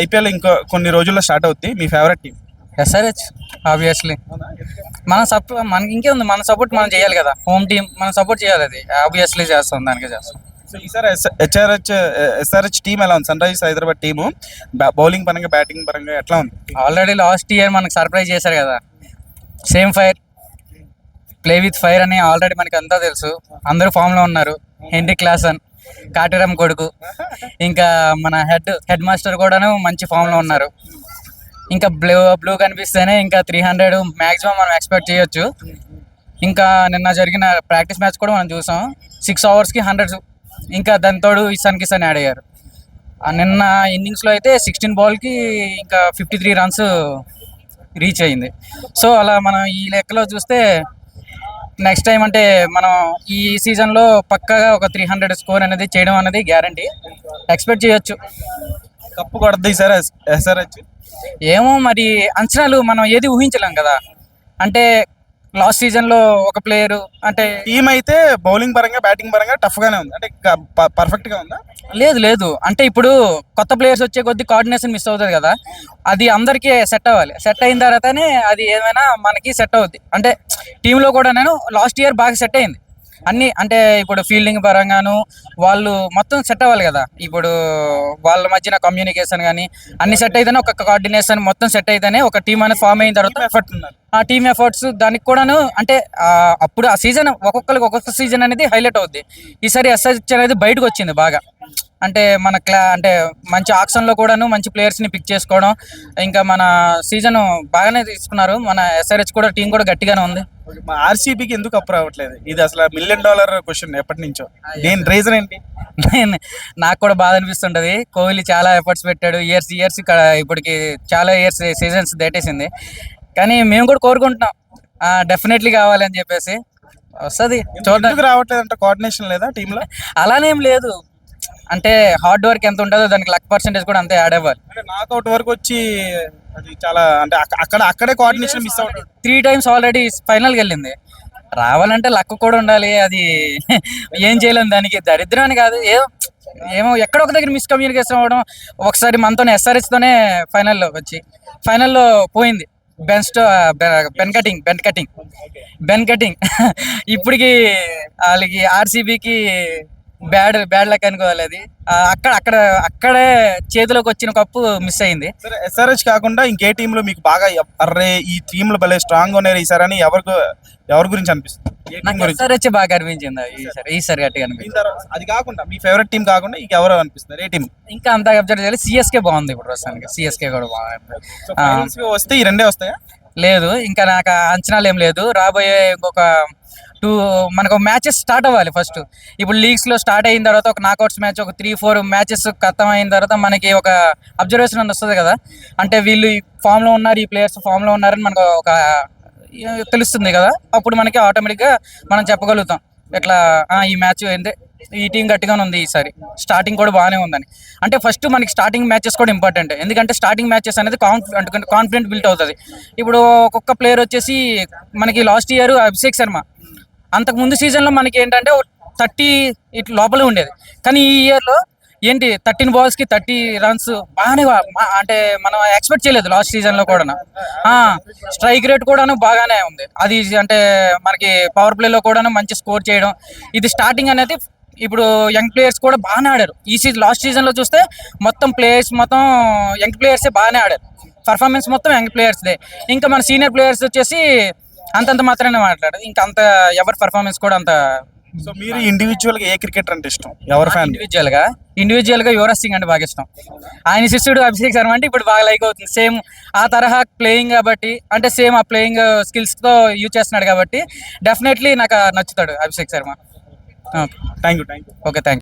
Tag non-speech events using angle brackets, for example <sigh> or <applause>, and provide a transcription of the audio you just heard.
IPL ఇంకో కొన్ని రోజుల్లో స్టార్ట్ అవుద్ది. మీ ఫేవరెట్ టీం ఎస్ఆర్హెచ్ ఆబ్వియస్లీ మన సపోర్ట్ మనకి ఇంకేముంది? మన సపోర్ట్ మనం చేయాలి కదా. హోమ్ టీం మనం సపోర్ట్ చేయాలి అది. ఆబ్వియస్లీ చేస్తాం దానికే చేస్తాం. సో ఈసారి హెచ్ఆర్హెచ్ ఎస్ఆర్హెచ్ టీం ఎలా ఉంది? Sunrisers Hyderabad team bowling పరంగా బ్యాటింగ్ పరంగా ఎట్లా ఉంది? ఆల్రెడీ లాస్ట్ ఇయర్ మనకు సర్ప్రైజ్ చేశారు కదా. Same fire play with fire అని ఆల్రెడీ మనకి అంతా తెలుసు. అందరూ ఫామ్లో ఉన్నారు. హెన్రీ క్లాసన్ కాటరం కొడుకు. ఇంకా మన హెడ్ హెడ్ మాస్టర్ కూడాను మంచి ఫామ్లో ఉన్నారు. ఇంకా బ్లూ బ్లూ కనిపిస్తేనే ఇంకా త్రీ హండ్రెడ్ మ్యాక్సిమం మనం ఎక్స్పెక్ట్ చేయొచ్చు. ఇంకా నిన్న జరిగిన ప్రాక్టీస్ మ్యాచ్ కూడా మనం చూసాం. సిక్స్ అవర్స్కి హండ్రెడ్ ఇంకా దాని తోడు ఇసాన్ కిసాన్ యాడ్ అయ్యారు. నిన్న ఇన్నింగ్స్లో అయితే సిక్స్టీన్ బాల్కి ఇంకా ఫిఫ్టీ త్రీ రన్స్ రీచ్ అయింది. సో అలా మనం ఈ లెక్కలో చూస్తే నెక్స్ట్ టైం అంటే మనం ఈ సీజన్లో పక్కాగా ఒక త్రీ హండ్రెడ్ స్కోర్ అనేది చేయడం అనేది గ్యారంటీ ఎక్స్పెక్ట్ చేయొచ్చు. కప్పు కొడద్ది ఈసారి ఎస్ఆర్హెచ్? ఏమో మరి అంచనాలు మనం ఏది ఊహించలేం కదా. అంటే లాస్ట్ సీజన్లో ఒక ప్లేయరు అంటే టీం అయితే బౌలింగ్ పరంగా బ్యాటింగ్ పరంగా టఫ్ గానే ఉంది. అంటే పర్ఫెక్ట్గా ఉందా? లేదు లేదు. అంటే ఇప్పుడు కొత్త ప్లేయర్స్ వచ్చే కొద్ది కోఆర్డినేషన్ మిస్ అవుతుంది కదా. అది అందరికీ సెట్ అవ్వాలి. సెట్ అయిన తర్వాతనే అది ఏమైనా మనకి సెట్ అవుద్ది. అంటే టీంలో కూడా నేను లాస్ట్ ఇయర్ బాగా సెట్ అయింది. అన్ని అంటే ఇప్పుడు ఫీల్డింగ్ పరంగాను వాళ్ళు మొత్తం సెట్ అవ్వాలి కదా. ఇప్పుడు వాళ్ళ మధ్యన కమ్యూనికేషన్ కానీ అన్ని సెట్ అయితేనే ఒక కోఆర్డినేషన్ మొత్తం సెట్ అయితేనే ఒక టీం అనేది ఫామ్ అయిన తర్వాత ఎఫర్ట్ ఉన్నారు ఆ టీమ్ ఎఫర్ట్స్ దానికి కూడాను అంటే అప్పుడు ఆ సీజన్ ఒక్కొక్కరికి ఒక్కొక్క సీజన్ అనేది హైలైట్ అవుద్ది. ఈసారి ఎస్ఎచ్ అనేది బయటకు వచ్చింది బాగా. అంటే మన క్లా అంటే మంచి ఆక్షన్లో కూడాను మంచి ప్లేయర్స్ని పిక్ చేసుకోవడం ఇంకా మన సీజన్ బాగానే తీసుకున్నారు. మన ఎస్ఆర్హెచ్ కూడా టీం కూడా గట్టిగానే ఉంది. ఆర్సీబీకి ఎందుకు అప్పు రావట్లేదు? ఇది అసలు మిలియన్ డాలర్ క్వశ్చన్ ఎప్పటి నుంచో. దీని రీజన్ ఏంటి? నేను <laughs> నాకు కూడా బాధ అనిపిస్తుంటది. కోహ్లీ చాలా ఎఫర్ట్స్ పెట్టాడు. ఇయర్స్ ఇయర్స్ ఇప్పటికి చాలా ఇయర్స్ సీజన్స్ దాటేసింది. కానీ మేము కూడా కోరుకుంటున్నాం. డెఫినెట్లీ కావాలి అని చెప్పేసి. వస్తుంది. చూడండి ఎందుకు రావట్లేదు అంటే కోఆర్డినేషన్ లేదా టీంలో <laughs> అలానేం లేదు. అంటే హార్డ్ వర్క్ ఎంత ఉంటుందో దానికి లక్ పర్సెంటేజ్ కూడా అంతే యాడ్ అవ్వాలి. అంటే నాకౌట్ వరకు వచ్చి అది చాలా అంటే అక్క- అక్కడ అక్కడే కోఆర్డినేషన్ మిస్ అవుతుంది త్రీ టైమ్స్ ఆల్రెడీ ఫైనల్కి వెళ్ళింది. రావాలంటే లక్ కూడా ఉండాలి అది <laughs> ఏం చేయలేం దానికి. దరిద్రం అని కాదు ఏదో ఏమో ఎక్కడ ఒక దగ్గర మిస్కమ్యూనికేషన్ అవ్వడం ఒకసారి మనతోనే ఎస్ఆర్హెచ్తోనే ఫైనల్లో వచ్చి ఫైనల్లో పోయింది. బెన్ స్టో Ben Cutting Ben Cutting Ben Cutting ఇప్పటికి వాళ్ళకి ఆర్సీబీకి బ్యాడ్ బ్యాడ్ లక్ అనుకోవాలి అది. అక్కడ అక్కడ అక్కడే చేతిలోకి వచ్చిన కప్పు మిస్ అయింది. సరే ఎస్ఆర్హెచ్ కాకుండా ఇంకే టీంలో మీకు బాగా అర్రే ఈ టీంలో భలే స్ట్రాంగ్ ఉన్నారు ఈసారి అని ఎవరికి ఎవరి గురించి అనిపిస్తుంది? ఎస్ఆర్హెచ్ బాగా అనిపించింది ఈసారి ఈసారి గట్టిగా అనిపించింది. అది కాకుండా మీ ఫేవరెట్ టీం కాకుండా ఇంక ఎవరు అనిపిస్తున్నారు? ఏ టీం ఇంకా అంతా అబ్జర్వ్ చేయాలి. సిఎస్కే బాగుంది ఇప్పుడు ప్రస్తుతానికి. సిఎస్కే కూడా బాగుంది వస్తే ఈ రెండే వస్తాయా? లేదు ఇంకా నాకు అంచనాలు ఏం లేదు. రాబోయే ఇంకొక టూ మనకు మ్యాచెస్ స్టార్ట్ అవ్వాలి ఫస్ట్. ఇప్పుడు లీగ్స్లో స్టార్ట్ అయిన తర్వాత ఒక నాకౌట్స్ మ్యాచ్ ఒక త్రీ ఫోర్ మ్యాచెస్ ఖతం అయిన తర్వాత మనకి ఒక అబ్జర్వేషన్ అని వస్తుంది కదా. అంటే వీళ్ళు ఈ ఉన్నారు ఈ ప్లేయర్స్ ఫామ్లో ఉన్నారని మనకు ఒక తెలుస్తుంది కదా. అప్పుడు మనకి ఆటోమేటిక్గా మనం చెప్పగలుగుతాం. ఇట్లా ఈ మ్యాచ్ ఏంటే ఈ టీం గట్టిగానే ఉంది ఈసారి. స్టార్టింగ్ కూడా బాగానే ఉందని. అంటే ఫస్ట్ మనకి స్టార్టింగ్ మ్యాచెస్ కూడా ఇంపార్టెంట్. ఎందుకంటే స్టార్టింగ్ మ్యాచెస్ అనేది కాన్ఫిడెంట్ కాన్ఫిడెంట్ బిల్ట్ అవుతుంది. ఇప్పుడు ఒక్కొక్క ప్లేయర్ వచ్చేసి మనకి లాస్ట్ ఇయర్ అభిషేక్ శర్మ అంతకు ముందు సీజన్లో మనకి ఏంటంటే థర్టీ ఇటు లోపలే ఉండేది. కానీ ఈ ఇయర్లో ఏంటి థర్టీన్ బాల్స్కి థర్టీ రన్స్ బాగానే అంటే మనం ఎక్స్పెక్ట్ చేయలేదు లాస్ట్ సీజన్లో కూడా స్ట్రైక్ రేట్ కూడాను బాగానే ఉంది. అది అంటే మనకి పవర్ ప్లేలో కూడాను మంచి స్కోర్ చేయడం. ఇది స్టార్టింగ్ అనేది ఇప్పుడు యంగ్ ప్లేయర్స్ కూడా బాగానే ఆడారు. ఈ సీజన్ లాస్ట్ సీజన్లో చూస్తే మొత్తం ప్లేయర్స్ మొత్తం యంగ్ ప్లేయర్సే బాగానే ఆడారు. పర్ఫార్మెన్స్ మొత్తం యంగ్ ప్లేయర్స్దే. ఇంకా మన సీనియర్ ప్లేయర్స్ వచ్చేసి అంతంత మాత్రమే మాట్లాడారు ఇంకా అంత ఎవరి పర్ఫార్మెన్స్ కూడా అంత సో మీరు ఇండివిజువల్గా ఏ క్రికెటర్ అంటే ఇష్టం? ఎవరి ఫ్యాన్ ఇండివిజువల్గా? ఇండివిజువల్గా యువరాజ్ సింగ్ అంటే బాగా ఇష్టం. ఆయన శిష్యుడు అభిషేక్ శర్మ అంటే ఇప్పుడు బాగా లైక్ అవుతుంది. సేమ్ ఆ తరహా ప్లేయింగ్ కాబట్టి అంటే సేమ్ ఆ ప్లేయింగ్ స్కిల్స్తో యూజ్ చేస్తున్నాడు కాబట్టి డెఫినెట్లీ నాకు నచ్చుతాడు Abhishek Sharma. Thank you thank you okay thank